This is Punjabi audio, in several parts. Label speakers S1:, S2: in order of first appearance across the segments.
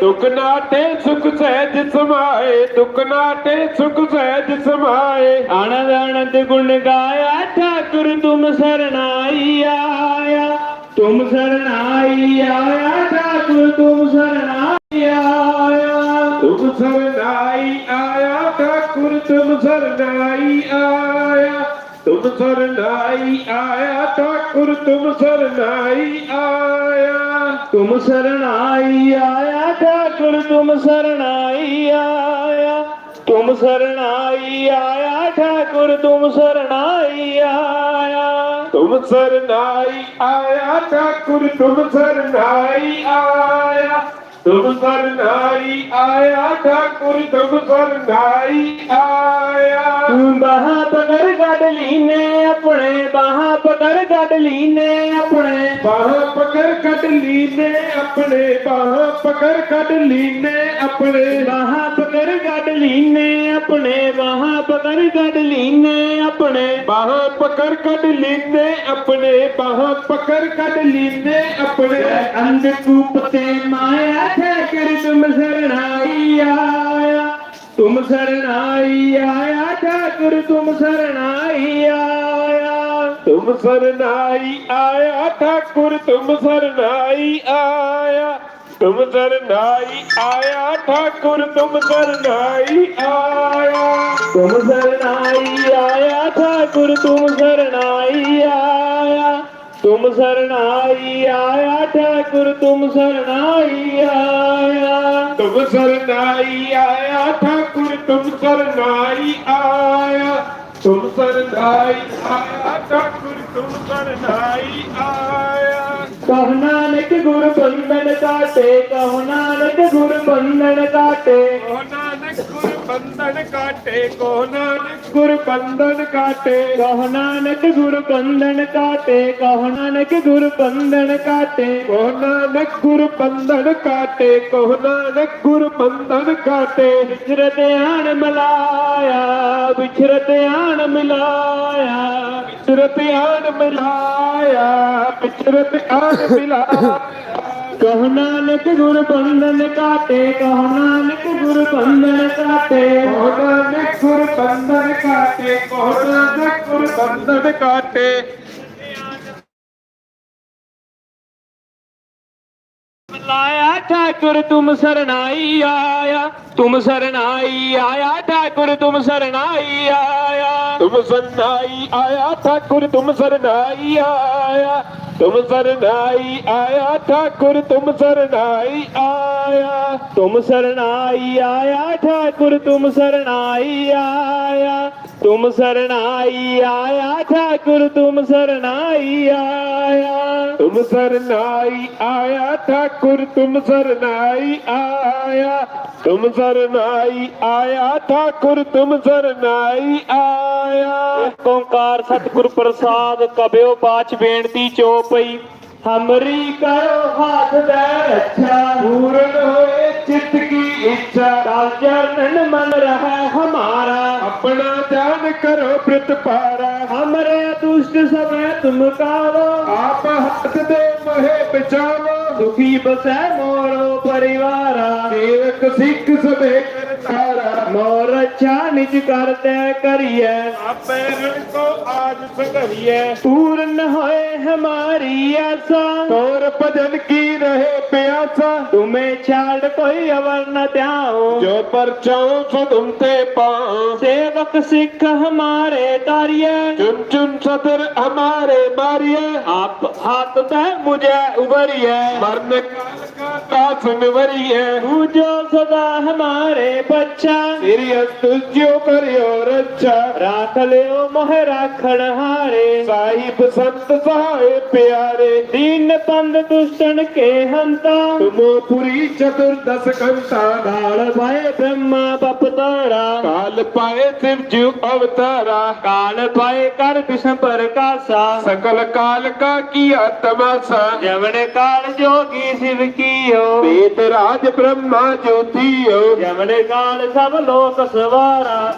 S1: ਦੁੱਖ ਨਾਟੇ ਸੁਖ ਸਹਿਜ ਸਮਾਏ ਦੁੱਖ ਨਾਟੇ ਸੁਖ ਸਹਿਜ ਸਮਾਏ।
S2: ਆਨੰਦ ਆਨੰਦ ਗੁਣ ਗਾਇਆ ਠਾਕੁਰ ਤੁਮ ਸਰਨਾਈ ਆਇਆ ਤੁਮ ਸਰਨਾਈ ਆਇਆ ਠਾਕੁਰ ਤੁਮ ਸਰਨਾਈ ਆਇਆ
S1: ਤੁਮ ਸਰਨਾਈ ਆਇਆ ਠਾਕੁਰ ਤੁਮ ਸਰਨਾਈ ਆਇਆ। ਤੁਮ ਸਰਨਾਈ ਆਇਆ ਠਾਕੁਰ ਤੁਮ ਸਰਨਾਈ ਆਇਆ
S2: ਤੁਮ ਸਰਨਾਈ ਆਇਆ ਠਾਕੁਰ ਤੁਮ ਸਰਨਾਈ ਆਇਆ ਤੁਮ ਸਰਨਾਈ ਆਇਆ ਠਾਕੁਰ ਤੁਮ ਸਰਨਾਈ ਆਇਆ
S1: ਤੁਮ ਸਰਨਾਈ ਆਇਆ ਠਾਕੁਰ ਤੁਮ ਸਰਨਾਈ ਆਇਆ ਤੁਮ ਸਰ ਨਾਈ ਆਇਆ ਠਾਕੁਰ ਤੁਮ ਸਰ ਨਾਈ ਆਇਆ
S2: ਬਾਹਾਂ ਪਕੜ ਗੱਡ ਲੀਨੇ ਆਪਣੇ ਬਾਹਾਂ ਪਕੜ ਗੱਡ ਲੀਨੇ ਆਪਣੇ।
S1: ਬਾਹਾਂ ਪਕੜ ਕੱਢ ਲੀਨੇ ਆਪਣੇ ਬਾਹਾਂ ਪਕੜ ਕੱਢ ਲੀਨੇ ਆਪਣੇ।
S2: ਬਾਹਾਂ ਪਕੜ ਗੱਡ ਲੀਨੇ ਆਪਣੇ ਬਾਹਾਂ ਪਕੜ ਗੱਡ ਲੀਨੇ ਆਪਣੇ।
S1: ਬਾਹਾਂ ਪਕੜ ਕੱਢ ਲੀਨੇ ਆਪਣੇ ਬਾਹਾਂ ਪਕੜ ਕੱਢ ਲੀਨੇ ਆਪਣੇ।
S2: ਅੰਧ ਕੂਪ ਤੇ ਮਾਇਆ ਠਾਕਰ ਤੁਮ ਸਰਣਾਈ ਆਇਆ ਤੁਮ ਸਰਣਾਈ ਆਇਆ ਠਾਕੁਰ ਤੁਮ ਸਰਣਾਈ ਆਇਆ।
S1: ਤੁਮ ਸਰਨਾਈ ਆਇਆ ਠਾਕੁਰ ਤੁਮ ਸਰਨਾਈ ਆਇਆ। ਤੁਮ ਸਰਨਾਈ ਆਇਆ ਠਾਕੁਰ ਤੁਮ ਸਰਨਾਈ ਆਇਆ।
S2: ਤੁਮ ਸਰਣਾਈ ਆਇਆ ਠਾਕੁਰ ਤੁਮ ਸਰਣਾਈ ਆਇਆ। تم سرنائی آیا ٹھاکر تم سرنائی آیا
S1: تم سرنائی آیا ٹھاکر تم سرنائی آیا تم سرنائی آیا ٹھاکر تم سرنائی آیا
S2: کہو نانک گر بندن کاٹے کہو نانک گر بندن کاٹے
S1: کہو نانک گر ਬੰਧਨ ਕਾਟੇ ਕੋ ਨਾਨਕ। ਗੁਰ ਬੰਧਨ ਕਾਟੇ
S2: ਕਹੁ ਨਾਨਕ ਗੁਰ ਬੰਧਨ ਕਾਟੇ ਕਹੁ ਨਾਨਕ ਗੁਰ ਬੰਧਨ ਕਾਟੇ।
S1: ਕੋ ਨਾਨਕ। ਗੁਰ ਬੰਧਨ ਕਾਟੇ ਕੋ ਨਾਨਕ ਗੁਰ ਬੰਧਨ ਕਾਟੇ।
S2: ਵਿਚਰਤ ਆਣ ਮਲਾਇਆ ਵਿਚਰਤ ਆਣ ਮਿਲਾਇਆ
S1: ਪਿਛਰਤ ਆਨ ਮਿਲਾਇਆ ਪਿਛਰਤ ਆਨ ਮਿਲਾਇਆ।
S2: ਕਹੁ ਨਾਨਕ ਗੁਰ ਬੰਧਨ ਕਾਟੇ ਕਹੁ ਨਾਨਕ ਗੁਰ ਬੰਧਨ ਕਾਟੇ
S1: ਕੋ ਨਾਨਕ ਗੁਰ ਬੰਧਨ ਕਾਟੇ ਕੋ ਨਾਨਕ ਗੁਰ ਬੰਧਨ ਕਾਟੇ
S2: ਲਾਇਆ ਠਾਕੁਰ ਤੁਮ ਸਰਣਾਈ ਆਇਆ। ਤੁਮ ਸਰਣਾਈ ਆਇਆ ਠਾਕੁਰ ਤੁਮ ਸਰਣਾਈ ਆਇਆ।
S1: ਤੁਮ ਸਰਨਾਈ ਆਇਆ ਠਾਕੁਰ ਤੁਮ ਸਰਨਾਈ ਆਇਆ। तुम सरनाई आया ठाकुर तुम सरनाई आया
S2: तुम सरनाई आया ठाकुर तुम सरनाई आया ਤੁਮ ਸਰਣਾਈ ਆਇਆ ਠਾਕੁਰ ਤੁਮ ਸਰਣਾਈ ਆਇਆ
S1: ਤੁਮ ਸਰਨਾਈ ਆਇਆ ਠਾਕੁਰ ਤੁਮ ਸਰਨਾਈ ਆਇਆ ਤੁਮ ਸਰਨਾਈ ਆਇਆ ਠਾਕੁਰ ਤੁਮ ਸਰਨਾਈ ਆਇਆ
S2: ਓੰਕਾਰ ਸਤਿਗੁਰ ਪ੍ਰਸਾਦ ਕਬਿਓ ਬਾਚ ਬੇਨਤੀ ਚੋਪਈ ਹਮਰੀ ਕਰੋ ਹਾਥ ਦੇ ਰੱਛਾ
S1: ਪੂਰਨ ਹੋਏ ਚਿੱਤ इच्छा
S2: काल चरण मन रहा हमारा
S1: अपना ध्यान करो प्रत पारा
S2: हमरे दुष्ट समय तुम कारो
S1: आप हाथ दे महे बचाओ
S2: सुखी बसे मोरो परिवारा
S1: सेवक सिख सबे सारा
S2: मोर अच्छा निज करते करिए
S1: आप को आज सकरिए
S2: पूर्ण होए ہماری آسا
S1: تور پجن کی رہے پیاسا
S2: تمہیں چھاڑ کوئی اور نہ دیاؤں۔
S1: جو پر چاؤں سو تم تے پاؤں۔
S2: سیوک سکھ ہمارے داریے
S1: چن چن صدر ہمارے ماریے
S2: آپ ہاتھ دے مجھے ابریے
S1: مرنے का सुनवरिए
S2: पूजो सदा हमारे बच्चा
S1: सिरियस तुझो करियो रक्षा
S2: राख लियो मोह राखण हारे
S1: साहिब संत सहाय प्यारे
S2: दीन पंद दुष्टन के हंता
S1: तुमो पुरी चतुर्दश कंता
S2: काल पाए ब्रह्मा बपतारा
S1: काल पाए शिव जीव अवतारा
S2: काल पाए कर विष्णु प्रकाशा
S1: सकल काल का किया तमाशा
S2: जवन काल जोगी शिव किया ਕੀਓ
S1: ਵੇਦ ਰਾਜ ਬ੍ਰਹਮਾ ਜੋਤੀਓ
S2: ਜਮਨ ਕਾਲ ਸਭ ਲੋਕ ਸਵਾਰਾ।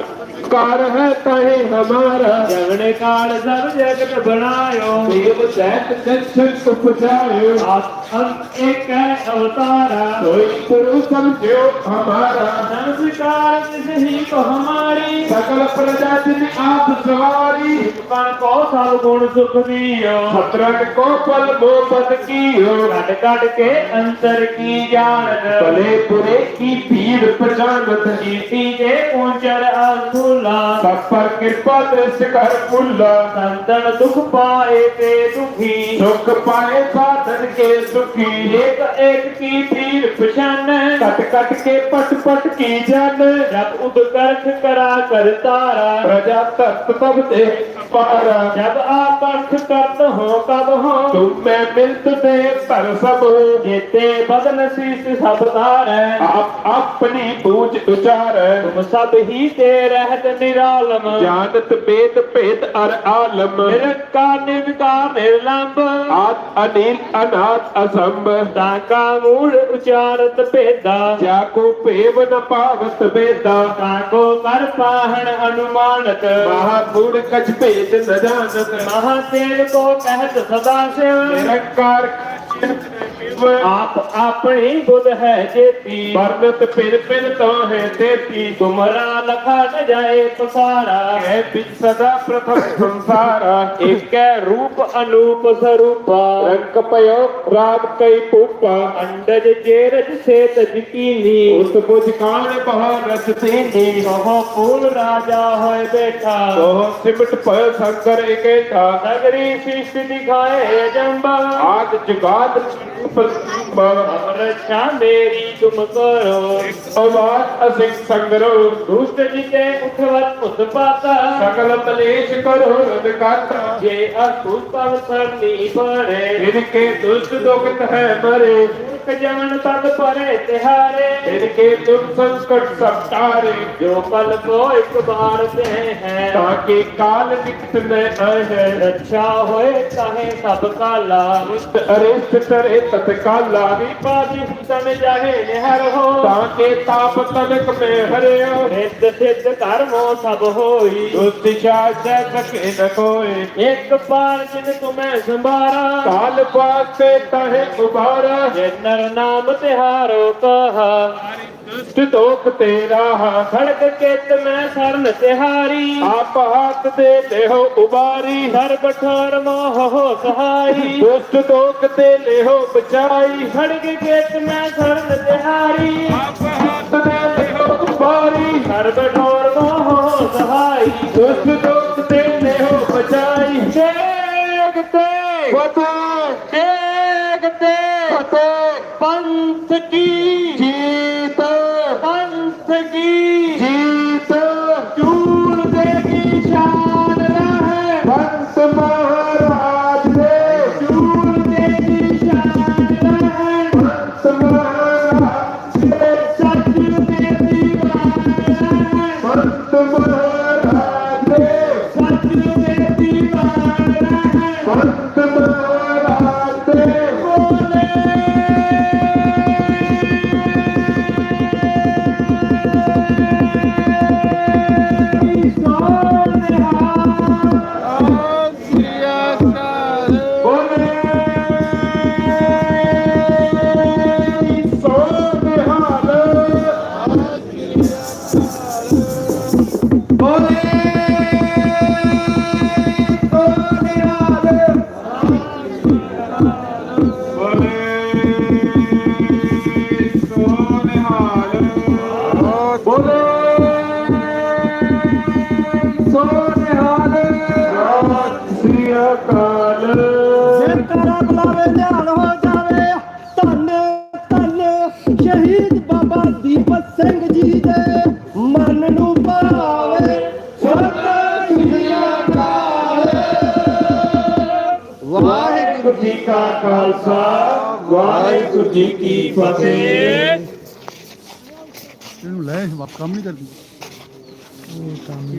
S1: ਕਾਰ ਹੈ ਤਹੇ ਹਮਾਰਾ।
S2: ਜਮਨ ਕਾਲ ਸਭ ਜਗਤ ਬਣਾਇਓ।
S1: ਦੇਵ ਸਹਿਤ ਜਛਨ ਉਪਜਾਇਓ।
S2: ਆਪ अंत एक है अवतारा
S1: कोई गुरु समझो हमारा
S2: नमस्कार ही को हमारी
S1: सकल प्रजा जिन आप सवारी
S2: कण को सब गुण सुख दियो
S1: खतरन को पल मोहब्बत की हो
S2: कट कट के अंतर की जानत
S1: भले बुरे की भीड़ पहचानत
S2: कीर्ति के ऊंचर अधूला
S1: सब पर कृपा दृष्ट कर पुल्ला
S2: संतन दुख पाए ते दुखी
S1: सुख पाए साधन के सुखी ਸੁਖੀ
S2: ਰੇਕ ਏਕ ਕੀ ਪੀਰ ਪਛਾਨੈ ਕਟ
S1: ਕਟ ਕੇ ਪਟ ਪਟ ਕੀ ਜਾਣ
S2: ਰੱਬ ਉਦਕਰਖ ਕਰਾ ਕਰ ਤਾਰਾ।
S1: ਪ੍ਰਜਾ ਤਤ ਤਬ ਤੇ ਪਾਰ
S2: ਜਦ ਆਕਾਸ਼ ਕਰਤ ਹੋ ਕਬ ਹੋ
S1: ਤੁਮ ਮੈਂ ਮਿਲਤ ਤੇ ਭਰ ਸਭ
S2: ਜੇਤੇ ਬਦਨ ਸੀਸ ਸਭ ਧਾਰੈ।
S1: ਆਪ ਆਪਣੀ ਬੂਝ ਉਚਾਰ।
S2: ਤੁਮ ਸਭ ਹੀ ਤੇ ਰਹਿਤ ਨਿਰਾਲਮ।
S1: ਜਾਣਤ ਬੇਦ ਭੇਦ ਅਰ ਆਲਮ।
S2: ਨਿਰਕਾਰ ਨਿਰਕਾਰ ਨਿਰਲੰਬ।
S1: ਆਤ ਅਨੀਲ ਅਨਾਤ ਅਸੰਭ।
S2: ਤਾ ਕਾ ਮੂਲ ਉਚਾਰਤ ਭੇਦਾ।
S1: ਜਾ ਕੋ ਭੇਵ ਨ ਪਾਵਤ ਭੇਦਾ
S2: ਤਾ ਕੋ ਕਰ ਪਾਹਣ ਅਨੁਮਾਨਤ। ਮਹਾ
S1: ਮੂੜ ਕਛ ਭੇਦ न जानत
S2: महादेव को कहत सदा शिव
S1: निरंकार ਜੀਵ
S2: ਆਪ ਆਪਣੇ ਗੁਣ ਹੈ ਜੇਤੀ
S1: ਵਰਨਤ ਪਿਨ ਪਿਨ ਤਾਂ ਹੈ ਤੇਤੀ
S2: ਤੁਮਰਾ ਲਖਾ ਨ ਜਾਏ ਪਸਾਰਾ
S1: ਹੈ ਬਿਚ ਸਦਾ ਪ੍ਰਥਮ ਸੰਸਾਰਾ
S2: ਏਕੈ ਰੂਪ ਅਨੂਪ ਸਰੂਪਾ।
S1: ਰੰਗ ਪਇਓ ਰਾਗ ਕਈ ਪੂਪਾ
S2: ਅੰਡਜ ਜੇਰਜ ਸੇਤ ਜਕੀਨੀ।
S1: ਉਸ ਬੁਝ ਕਾਣ ਬਹੁ ਰਸ ਤੀਨੀ
S2: ਸੋਹ ਕੂਲ ਰਾਜਾ ਹੋਏ ਬੈਠਾ।
S1: ਸੋਹ ਸਿਮਟ ਭਇ ਸੰਕਰ ਇਕੇਠਾ।
S2: ਨਗਰੀ ਸੀਸ ਦਿਖਾਏ ਜੰਬਾ।
S1: ਆਗ ਜਗਾਦ ਪਰ
S2: ਰਛਾ ਮੇਰੀ ਤੁਮ ਕਰੋ।
S1: ਅਵਾਤ ਅਸਿਕ ਸੰਗਰੋ
S2: ਦੁਸ਼ਟ ਜਿਤੇ ਉਠਵਤ ਮੁਤ ਪਾਤਾ।
S1: ਸਕਲ ਕਲੇਸ਼ ਕਰੋ ਰਦ ਕਾਤਾ
S2: ਜੇ ਅਸੁਤ ਪਵ ਸਰਨੀ ਬਣੇ
S1: ਇਨਕੇ ਦੁਸ਼ਟ ਦੁਖਤ ਹੈ ਮਰੇ
S2: ਦੁੱਖ ਜਾਣ ਤਦ ਪਰੇ ਤਿਹਾਰੇ
S1: ਤੇਰ ਕੇ ਦੁੱਖ ਸੰਕਟ ਸਭ ਤਾਰੇ
S2: ਜੋ ਪਲ ਕੋ ਇੱਕ ਬਾਰ ਤੇ ਹੈ
S1: ਤਾਂ ਕਿ ਕਾਲ ਨਿਕਟ ਮੈਂ ਆਏ ਹੈ
S2: ਅੱਛਾ ਹੋਏ ਚਾਹੇ ਸਭ ਕਾਲਾ
S1: ਉਸ ਅਰੇਸ ਤਰੇ ਤਤ ਕਾਲਾ
S2: ਵੀ ਬਾਜੀ ਤਮ ਜਾਹੇ ਨਿਹਰ ਹੋ
S1: ਤਾਂ ਕਿ ਤਾਪ ਤਨਕ ਮੈਂ ਹਰਿਆ
S2: ਨਿਤ ਸਿੱਧ ਕਰਮੋ ਸਭ ਹੋਈ
S1: ਦੁਸਤਿ ਚਾਹੇ ਸਕੇ ਨ ਕੋਈ
S2: ਇੱਕ ਪਾਰ ਜਿਨ ਤੁਮੈ ਸੰਭਾਰਾ
S1: ਕਾਲ ਪਾਸ ਤੇ ਤਹ ਉਬਾਰਾ
S2: ਜਿਨ ਨਰ ਨਾਮ ਤਿਹਾਰੋ ਕਹਾ।
S1: ਤੇ ਦੋਖ ਤੇਰਾ ਹਾ
S2: ਖੜਕ ਚਿਤ ਮੈਂ ਸਰਨ ਤਿਹਾਰੀ।
S1: ਆਪ ਹੱਥ ਦੇ ਦੇਹੋ ਉਬਾਰੀ।
S2: ਹਰ ਬਠਾਰ ਮੋਹ ਹੋ ਸਹਾਈ।
S1: ਦੁਸ਼ਟ ਦੋਖ ਤੇ ਲੇਹੋ ਬਚਾਈ।
S2: ਖੜਕ ਚਿਤ ਮੈਂ ਸਰਨ ਤਿਹਾਰੀ।
S1: ਆਪ ਹੱਥ ਦੇ ਦੇਹੋ ਉਬਾਰੀ।
S2: ਹਰ ਬਠਾਰ ਮੋਹ ਹੋ ਸਹਾਈ। ਦੁਸ਼ਟ
S1: ਦੋਖ
S2: पंथ की
S1: जीत
S2: पंथ की
S1: जीत
S2: चूर देगी शान रहे
S1: पंत महाराज दे
S2: चूर देगी शान रहे
S1: पंत महाराज
S2: दे सच में दीवान रहे
S1: पंत महाराज दे
S2: सच में दीवान रहे
S1: पंत
S2: ਜੀ ਕੀ ਫਤਿਹ।
S3: ਇਹਨੂੰ ਲੈ ਕੰਮ ਨਹੀਂ ਕਰਦੀ।
S4: ਕੰਮ